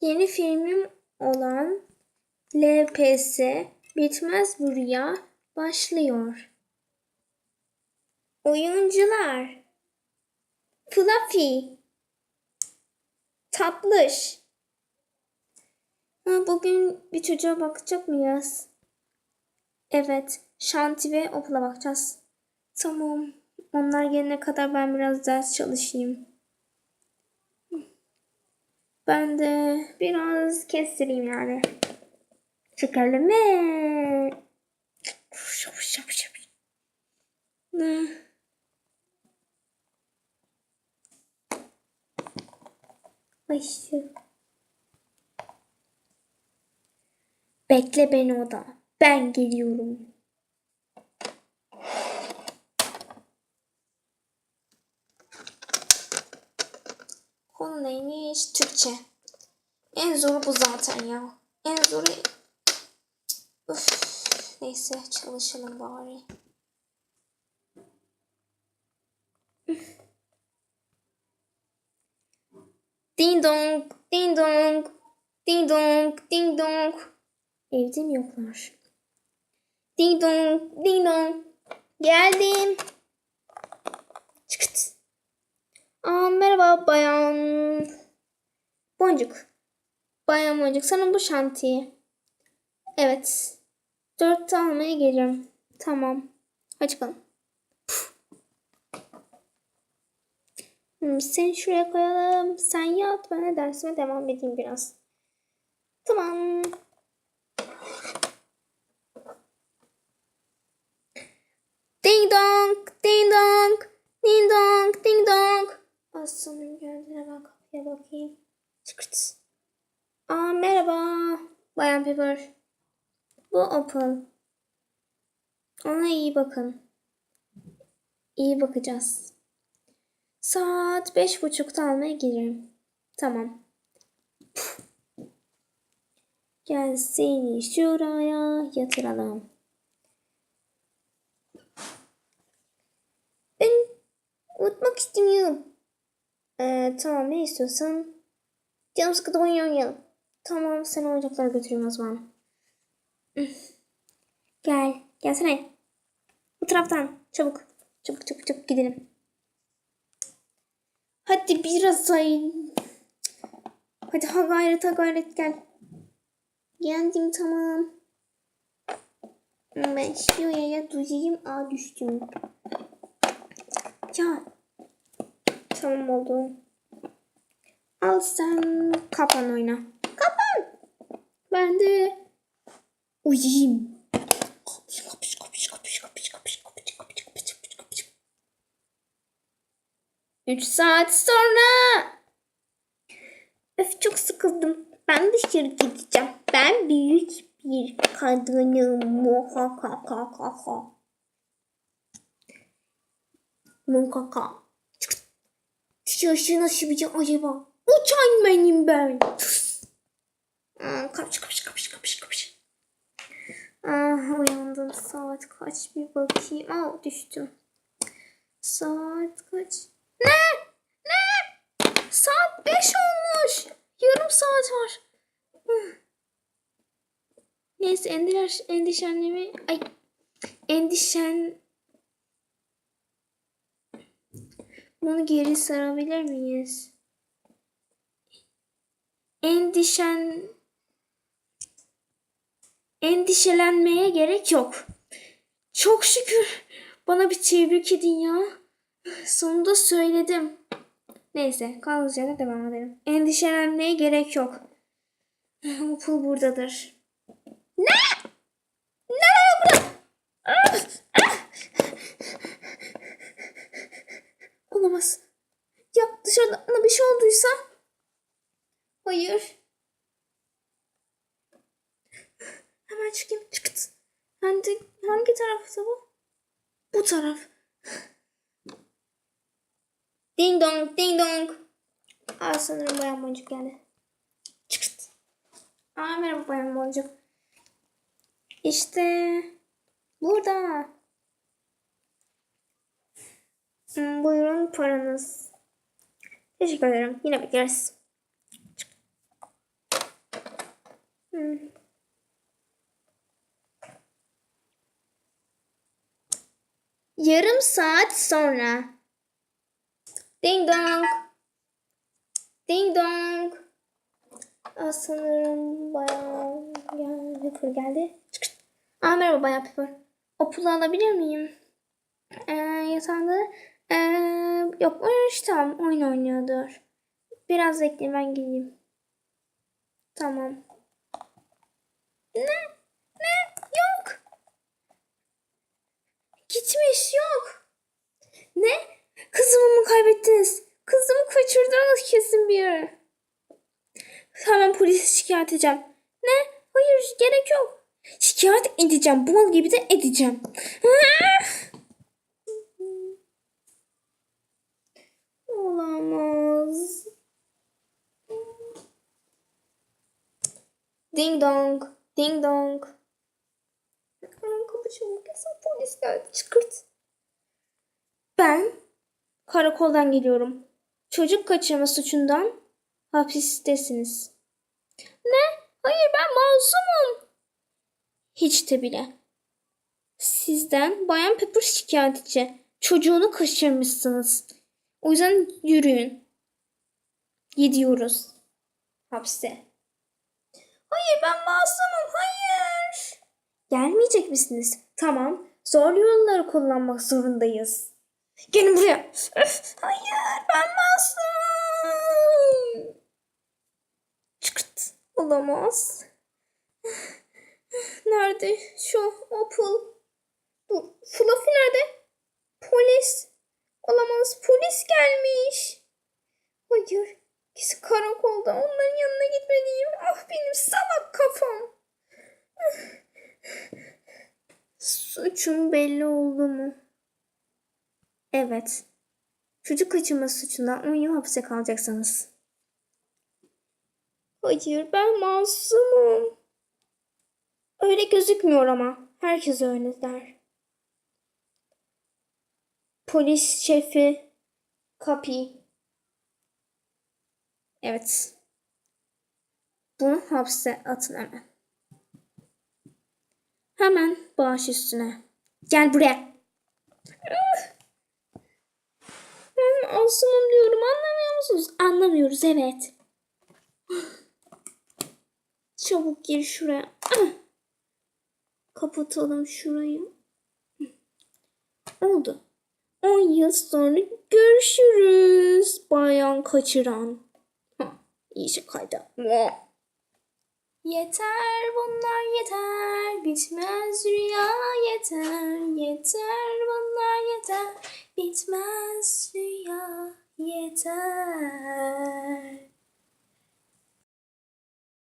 Yeni filmim olan LPS Bitmez Bu Rüya başlıyor. Oyuncular Fluffy Tatlış Ha, Bugün bir çocuğa bakacak mıyız? Evet, Şanti ve okula bakacağız. Tamam. Onlar gelene kadar ben biraz ders çalışayım. Ben de biraz kestireyim yani. Çıkalım şu. Bekle beni oda. Ben geliyorum. Türkçe. En zoru bu zaten ya. En zoru... Üf. Neyse çalışalım bari. Ding dong, ding dong, ding dong, ding dong. Evde mi yoklar? Ding dong, ding dong. Geldim. Çıkıt. Aa, merhaba bayan. Boncuk. Bayan Boncuk sana bu şantiye. Evet. Dört almaya gelirim. Tamam. Hadi çıkalım. Hmm, seni şuraya koyalım. Sen yat ben de dersime devam edeyim biraz. Tamam. Ding dong, ding dong, ding dong, ding dong. Aslanım geldiğine bak kapıya bakayım. Çıkırt. Aa merhaba. Bayan Pepper. Bu Opal. Ona iyi bakın. İyi bakacağız. Saat beş buçukta almaya gelirim. Tamam. Gel seni şuraya yatıralım. Ben unutmak istemiyorum. Ee, tamam ne istiyorsan. Canım sıkıntı oynayalım. Tamam sen oyuncakları götüreyim o zaman. Gel. Gelsene. Bu taraftan. Çabuk. Çabuk çabuk çabuk gidelim. Hadi biraz sayın. Hadi ha gayret ha gayret gel. Geldim tamam. Ben şuraya duyayım. Aa düştüm. Ya. Tamam oldu. Al sen kapan oyna. Ben de uyuyayım. Üç saat sonra. Öf çok sıkıldım. Ben dışarı gideceğim. Ben büyük bir kadınım. Muhakakakaka. Muhakaka. Dışarı nasıl bir şey acaba? Uçan benim ben. Tıs. Kapış kapış kapış kapış kapış. Ah uyandım. Saat kaç bir bakayım. Aa düştüm. Saat kaç? Ne? Ne? Saat 5 olmuş. Yarım saat var. Hı. Neyse endişe, endişenlemi... Ay. Endişen... Bunu geri sarabilir miyiz? Endişen... Endişelenmeye gerek yok. Çok şükür bana bir tebrik edin ya. Sonunda söyledim. Neyse yerden devam edelim. Endişelenmeye gerek yok. Pul buradadır. Ne? Ne var burada? Olamaz. Ya dışarıda bir şey olduysa? Hayır. Hemen çıkayım. Çıkıt. Hangi, hangi tarafta bu? Bu taraf. Ding dong, ding dong. Aa sanırım bayan boncuk geldi. Çıkıt. Aa merhaba bayan boncuk. İşte burada. Hmm, buyurun paranız. Teşekkür ederim. Yine bekleriz. Hmm. Yarım saat sonra. Ding dong. Ding dong. Aa, sanırım bayağı yani Pepper geldi. Çık çık. Aa, merhaba bayağı Pepper. O pulu alabilir miyim? Ee, yatağında ee, yok oynamış tamam oyun oynuyordur. Biraz bekleyin ben geleyim. Tamam. Ne? Ne? Yok. Gitmiş yok. Ne? Kızımı mı kaybettiniz? Kızımı kaçırdınız kesin bir yere. Hemen polise şikayet edeceğim. Ne? Hayır gerek yok. Şikayet edeceğim. Bal gibi de edeceğim. Olamaz. Ding dong. Ding dong. Çabuk kesin polis geldi. Çıkırt. Ben karakoldan geliyorum. Çocuk kaçırma suçundan hapistesiniz. Ne? Hayır ben masumum. Hiç de bile. Sizden Bayan Pepper şikayetçi. Çocuğunu kaçırmışsınız. O yüzden yürüyün. Gidiyoruz. Hapse. Hayır ben masumum. Hayır. Gelmeyecek misiniz? Tamam. Zor yolları kullanmak zorundayız. Gelin buraya. Öf, hayır ben masumum. Çıkırt. Olamaz. Nerede şu Opal? Dur. Fluffy nerede? Polis. Olamaz. Polis gelmiş. Hayır. Kesin karakolda. Onların yanına gitmeliyim. Ah benim salak kafam. Suçum belli oldu mu? Evet. Çocuk kaçırması suçundan 10 yıl hapse kalacaksınız. Hayır ben masumum. Öyle gözükmüyor ama. Herkes öyle der. Polis şefi Kapi. Evet. Bunu hapse atın hemen. Hemen bağış üstüne. Gel buraya. Ben masumum diyorum anlamıyor musunuz? Anlamıyoruz evet. Çabuk gir şuraya. Kapatalım şurayı. Oldu. 10 yıl sonra görüşürüz. Bayan kaçıran. Hah, İyi şakaydı. Yeter bunlar yeter. Bitmez rüya yeter. Yeter bunlar yeter. Bitmez rüya yeter.